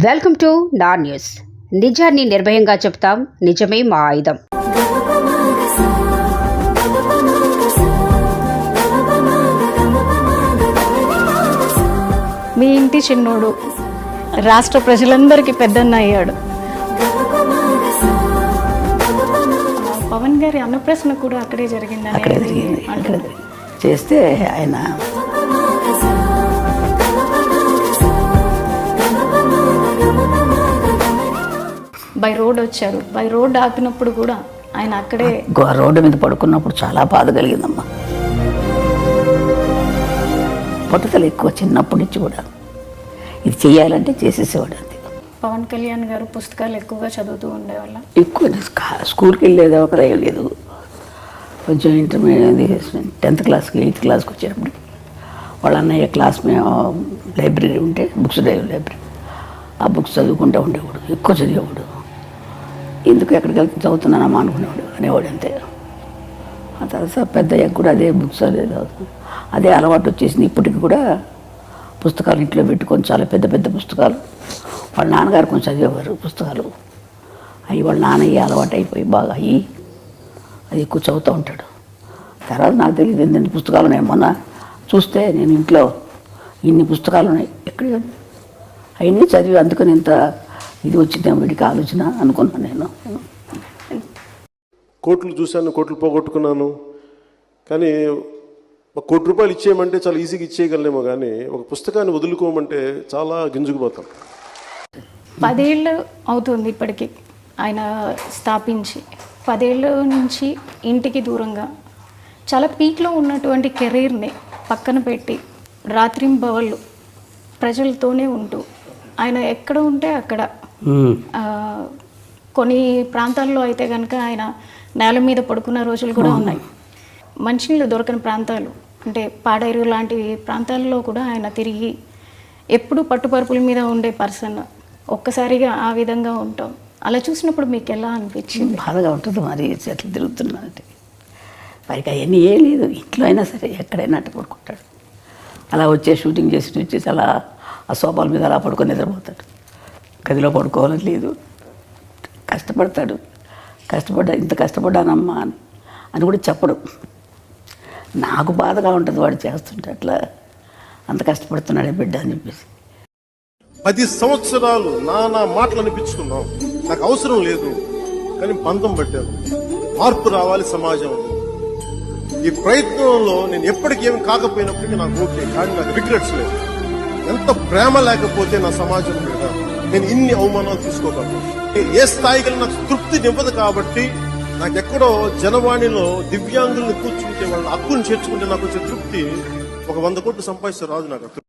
Welcome to నా news. నిజాన్ని నిర్భయంగా చెప్తాం నిజమే మా ఆయుధం. మీ ఇంటి చిన్నోడు రాష్ట్ర ప్రజలందరికీ పెద్దన్న అయ్యాడు. పవన్ గారి అన్నప్రశ్న కూడా అక్కడే జరిగింది. అక్కడే జరిగింది. చేస్తే ఆయన బై రోడ్ వచ్చారు. బై రోడ్ ఆపినప్పుడు కూడా ఆయన అక్కడే రోడ్డు మీద పడుకున్నప్పుడు చాలా బాధ కలిగిందమ్మా. పట్టుదల ఎక్కువ చిన్నప్పటి నుంచి కూడా. ఇది చెయ్యాలంటే చేసేసేవాడు అంతే. పవన్ కళ్యాణ్ గారు పుస్తకాలు ఎక్కువగా చదువుతూ ఉండేవాళ్ళ. ఎక్కువ స్కా- స్కూల్కి వెళ్ళేది ఒక లేదు. కొంచెం ఇంటర్మీడియట్ టెన్త్ క్లాస్కి ఎయిత్ క్లాస్కి వచ్చేటప్పుడు వాళ్ళ అన్నయ్య క్లాస్ మేము లైబ్రరీ ఉంటే బుక్స్ లైబ్రరీ. ఆ బుక్స్ చదువుకుంటూ ఉండేవాడు. ఎక్కువ చదివేవాడు. ఎందుకు ఎక్కడికి వెళ్తే చదువుతున్నానమ్మా అనుకునేవాడు అనేవాడు అంతే. ఆ తర్వాత పెద్ద కూడా అదే బుక్స్ అదే అదే అలవాటు వచ్చేసింది. ఇప్పటికి కూడా పుస్తకాలు ఇంట్లో పెట్టుకొని చాలా పెద్ద పెద్ద పుస్తకాలు. వాళ్ళ నాన్నగారు కొంచెం చదివేవారు పుస్తకాలు. అవి వాళ్ళ నాన్నయ్య అలవాటు అయిపోయి బాగా అయ్యి అది ఎక్కువ చదువుతూ ఉంటాడు. తర్వాత నాకు తెలియదు ఎన్ని పుస్తకాలు ఉన్నాయి. మొన్న చూస్తే నేను ఇంట్లో ఇన్ని పుస్తకాలు ఉన్నాయి. ఎక్కడ? అవన్నీ చదివి అందుకని ఇంత ఇది వచ్చిందేమో వీడికి ఆలోచన అనుకున్నాను నేను. కోట్లు చూశాను కోట్లు పోగొట్టుకున్నాను. కానీ ఒక కోటి రూపాయలు ఇచ్చేయమంటే చాలా ఈజీగా ఇచ్చేయగలనేమో కానీ ఒక పుస్తకాన్ని వదులుకోమంటే చాలా గింజుకుపోతాం. పదేళ్ళు అవుతుంది ఇప్పటికి ఆయన స్థాపించి. పదేళ్ళ నుంచి ఇంటికి దూరంగా. చాలా పీక్లో ఉన్నటువంటి కెరీర్ని పక్కన పెట్టి రాత్రింబవళ్ళు ప్రజలతోనే ఉంటూ. ఆయన ఎక్కడ ఉంటే అక్కడ కొన్ని ప్రాంతాల్లో అయితే కనుక ఆయన నేల మీద పడుకున్న రోజులు కూడా ఉన్నాయి. మంచినీళ్ళు దొరకని ప్రాంతాలు అంటే పాడేరు లాంటి ప్రాంతాల్లో కూడా ఆయన తిరిగి ఎప్పుడు పట్టుపరుపుల మీద ఉండే పర్సన్ ఒక్కసారిగా ఆ విధంగా ఉంటాం. అలా చూసినప్పుడు మీకు ఎలా అనిపించింది? బాధగా ఉంటుంది మరి చెట్లు తిరుగుతున్నానంటే వారికి అవన్నీ ఏం లేదు ఇంట్లో అయినా సరే ఎక్కడైనా అట్ట పడుకుంటాడు. అలా వచ్చే షూటింగ్ చేసి వచ్చేసి అలా ఆ సోఫాల మీద అలా పడుకొని నిద్రపోతాడు. గదిలో పడుకోవాలని లేదు. కష్టపడతాడు. కష్టపడ్డా ఇంత కష్టపడ్డానమ్మా అని అని కూడా చెప్పడు. నాకు బాధగా ఉంటుంది వాడు చేస్తుంటే అట్లా. అంత కష్టపడుతున్నాడే బిడ్డ అని చెప్పేసి. పది సంవత్సరాలు నానా మాటలు అనిపించుకున్నాం నాకు అవసరం లేదు. కానీ పంతం పట్టాను మార్పు రావాలి సమాజంలో ఈ ప్రయత్నంలో నేను ఎప్పటికీ ఏమి కాకపోయినప్పటికీ నాకు ఓకే. కానీ నాకు రిగ్రెట్స్ లేదు. ఎంత ప్రేమ లేకపోతే నా సమాజం మీద నేను ఇన్ని అవమానాలు తీసుకోగలను ఏ స్థాయికి నాకు తృప్తినివ్వదు కాబట్టి నాకెక్కడో జనవాణిలో దివ్యాంగులను కూర్చుంటే వాళ్ళ హక్కుని చేర్చుకుంటే నాకు వచ్చే తృప్తి. ఒక వంద కోట్లు సంపాదిస్తే రాదు నాకు.